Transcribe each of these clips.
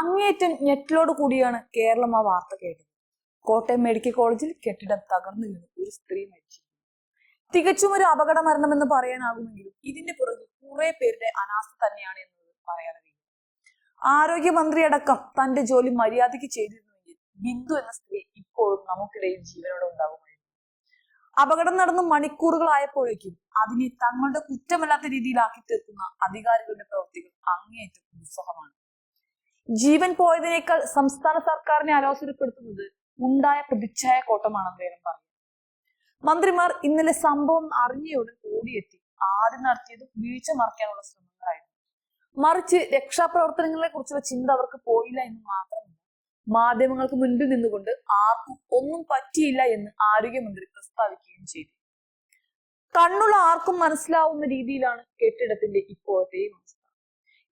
അങ്ങേയറ്റം ഞെട്ടിലോട് കൂടിയാണ് കേരളം ആ വാർത്ത കേട്ടത്. കോട്ടയം മെഡിക്കൽ കോളേജിൽ കെട്ടിടം തകർന്നു വീണു ഒരു സ്ത്രീ മരിച്ചു. തികച്ചും ഒരു അപകട മരണമെന്ന് പറയാനാകുമെങ്കിലും ഇതിന്റെ പുറകിൽ കുറെ പേരുടെ അനാസ്ഥ തന്നെയാണ് എന്നത് പറയാതെ വയ്യ ആരോഗ്യമന്ത്രി അടക്കം തന്റെ ജോലി മര്യാദയ്ക്ക് ചെയ്തിരുന്നുവെങ്കിൽ ബിന്ദു എന്ന സ്ത്രീ ഇപ്പോഴും നമുക്കിടയിൽ ജീവനോടെ ഉണ്ടാകുമായിരുന്നു. അപകടം നടന്ന് മണിക്കൂറുകളായപ്പോഴേക്കും അതിനെ തങ്ങളുടെ കുറ്റമല്ലാത്ത രീതിയിലാക്കി തീർക്കുന്ന അധികാരികളുടെ പ്രവൃത്തികൾ അങ്ങേയറ്റം ദുസ്സഹമാണ്. ജീവൻ പോയതിനേക്കാൾ സംസ്ഥാന സർക്കാരിനെ അലോസരപ്പെടുത്തുന്നത് ഉണ്ടായ പ്രതിച്ഛായ കോട്ടമാണെന്ന് വേണം പറഞ്ഞു മന്ത്രിമാർ ഇന്നലെ സംഭവം അറിഞ്ഞയുടൻ ഓടിയെത്തി. ആദ്യം നടത്തിയത് വീഴ്ച മറയ്ക്കാനുള്ള ശ്രമങ്ങളായിരുന്നു. മറിച്ച് രക്ഷാപ്രവർത്തനങ്ങളെ കുറിച്ചുള്ള ചിന്ത അവർക്ക് പോയില്ല എന്ന് മാത്രമല്ല മാധ്യമങ്ങൾക്ക് മുൻപിൽ നിന്നുകൊണ്ട് ആർക്കും ഒന്നും പറ്റിയില്ല എന്ന് ആരോഗ്യമന്ത്രി പ്രസ്താവിക്കുകയും ചെയ്തു. കണ്ണുള്ള ആർക്കും മനസ്സിലാവുന്ന രീതിയിലാണ് കെട്ടിടത്തിന്റെ ഇപ്പോഴത്തെ അവസ്ഥ.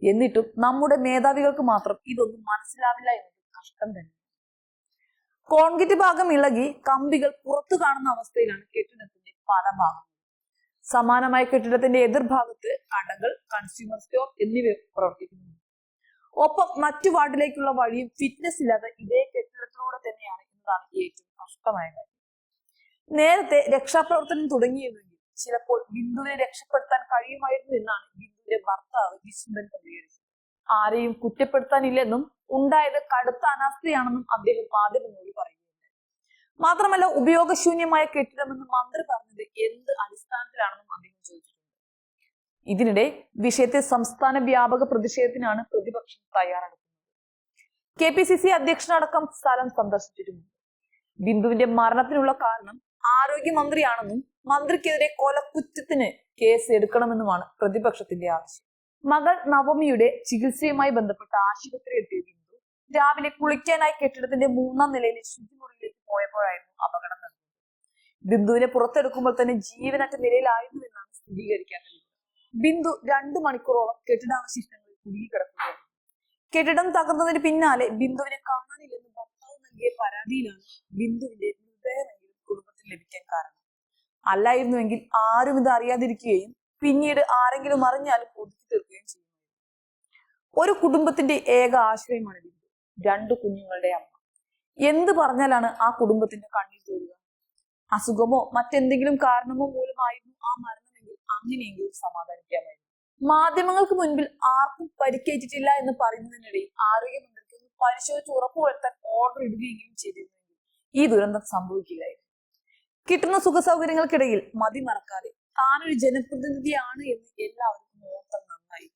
എന്നിട്ടും നമ്മുടെ മേധാവികൾക്ക് മാത്രം ഇതൊന്നും മനസ്സിലാവില്ല എന്നത് കഷ്ടം തന്നെ. കോൺക്രീറ്റ് ഭാഗം ഇളകി കമ്പികൾ പുറത്തു കാണുന്ന അവസ്ഥയിലാണ് കെട്ടിടത്തിന്റെ പല ഭാഗം സമാനമായ കെട്ടിടത്തിന്റെ എതിർഭാഗത്ത് കടകൾ കൺസ്യൂമർ സ്റ്റോർ എന്നിവ പ്രവർത്തിക്കുന്നു. ഒപ്പം മറ്റു വാർഡിലേക്കുള്ള വഴിയും ഫിറ്റ്നസ് ഇല്ലാതെ ഇതേ കെട്ടിടത്തിലൂടെ തന്നെയാണ് എന്നതാണ് ഏറ്റവും കഷ്ടമായ കാര്യം. നേരത്തെ രക്ഷാപ്രവർത്തനം തുടങ്ങിയതെങ്കിൽ ചിലപ്പോൾ ബിന്ദുവിനെ രക്ഷപ്പെടുത്താൻ കഴിയുമായിരുന്നു എന്നാണ് ബിന്ദുവിന്റെ ഭർത്താവ് വിശുദ്ധൻ പ്രതികരിച്ചു ആരെയും കുറ്റപ്പെടുത്താനില്ലെന്നും ഉണ്ടായത് കടുത്ത അനാസ്ഥയാണെന്നും അദ്ദേഹം മാധ്യമങ്ങളോട് പറയുന്നുണ്ട് മാത്രമല്ല ഉപയോഗശൂന്യമായ കെട്ടിടമെന്ന് മന്ത്രി പറഞ്ഞത് എന്ത് അടിസ്ഥാനത്തിലാണെന്നും അദ്ദേഹം ചോദിച്ചിട്ടുണ്ട്. ഇതിനിടെ വിഷയത്തെ സംസ്ഥാന വ്യാപക പ്രതിഷേധത്തിനാണ് പ്രതിപക്ഷം തയ്യാറെടുക്കുന്നത്. കെ പി സി സി അധ്യക്ഷനടക്കം സ്ഥലം സന്ദർശിച്ചിരുന്നു ബിന്ദുവിന്റെ മരണത്തിനുള്ള കാരണം ആരോഗ്യമന്ത്രിയാണെന്നും മന്ത്രിക്കെതിരെ കൊലക്കുറ്റത്തിന് കേസ് എടുക്കണമെന്നുമാണ് പ്രതിപക്ഷത്തിന്റെ ആവശ്യം. മകൾ നവമിയുടെ ചികിത്സയുമായി ബന്ധപ്പെട്ട ആശുപത്രി എത്തിയ രാവിലെ കുളിക്കാനായി കെട്ടിടത്തിന്റെ മൂന്നാം നിലയിലെ ശുചിമുറിയിലേക്ക് പോയപ്പോഴായിരുന്നു അപകടം നടന്നത്. ബിന്ദുവിനെ പുറത്തെടുക്കുമ്പോൾ തന്നെ ജീവനറ്റ നിലയിലായിരുന്നു എന്നാണ് സ്ഥിരീകരിക്കാൻ ബിന്ദു രണ്ടു മണിക്കൂറോളം കെട്ടിടാവശിഷ്ടങ്ങളിൽ കുടുങ്ങിക്കിടക്കുകയായിരുന്നു. കെട്ടിടം തകർന്നതിന് പിന്നാലെ ബിന്ദുവിനെ കാണാനില്ലെന്ന് ഭർത്താവ് നൽകിയ പരാതിയിലാണ് ബിന്ദുവിന്റെ ലഭിക്കാൻ കാരണം. അല്ലായിരുന്നുവെങ്കിൽ ആരും ഇത് അറിയാതിരിക്കുകയും പിന്നീട് ആരെങ്കിലും അറിഞ്ഞാലും ഒതുക്കി തീർക്കുകയും ചെയ്യും ഒരു കുടുംബത്തിന്റെ ഏക ആശ്രയമാണ് ബിന്ദു രണ്ടു കുഞ്ഞുങ്ങളുടെ അമ്മ. എന്ത് പറഞ്ഞാലാണ് ആ കുടുംബത്തിന്റെ കണ്ണീർ തോരുക അസുഖമോ മറ്റെന്തെങ്കിലും കാരണമോ മൂലമായിരുന്നു ആ മരണമെങ്കിൽ അങ്ങനെയെങ്കിലും സമാധാനിക്കാമായിരുന്നു. മാധ്യമങ്ങൾക്ക് മുൻപിൽ ആർക്കും പരിക്കേറ്റിട്ടില്ല എന്ന് പറയുന്നതിനിടയിൽ ആരോഗ്യമന്ത്രിക്ക് പരിശോധിച്ച് ഉറപ്പുവരുത്താൻ ഓർഡർ ഇടുകയെങ്കിലും ചെയ്തിരുന്നെങ്കിൽ ഈ ദുരന്തം സംഭവിക്കില്ലായിരുന്നു. കിട്ടുന്ന സുഖ സൗകര്യങ്ങൾക്കിടയിൽ മതി മറക്കാതെ താനൊരു ജനപ്രതിനിധിയാണ് എന്ന് എല്ലാവർക്കും ഓർത്തം നന്നായി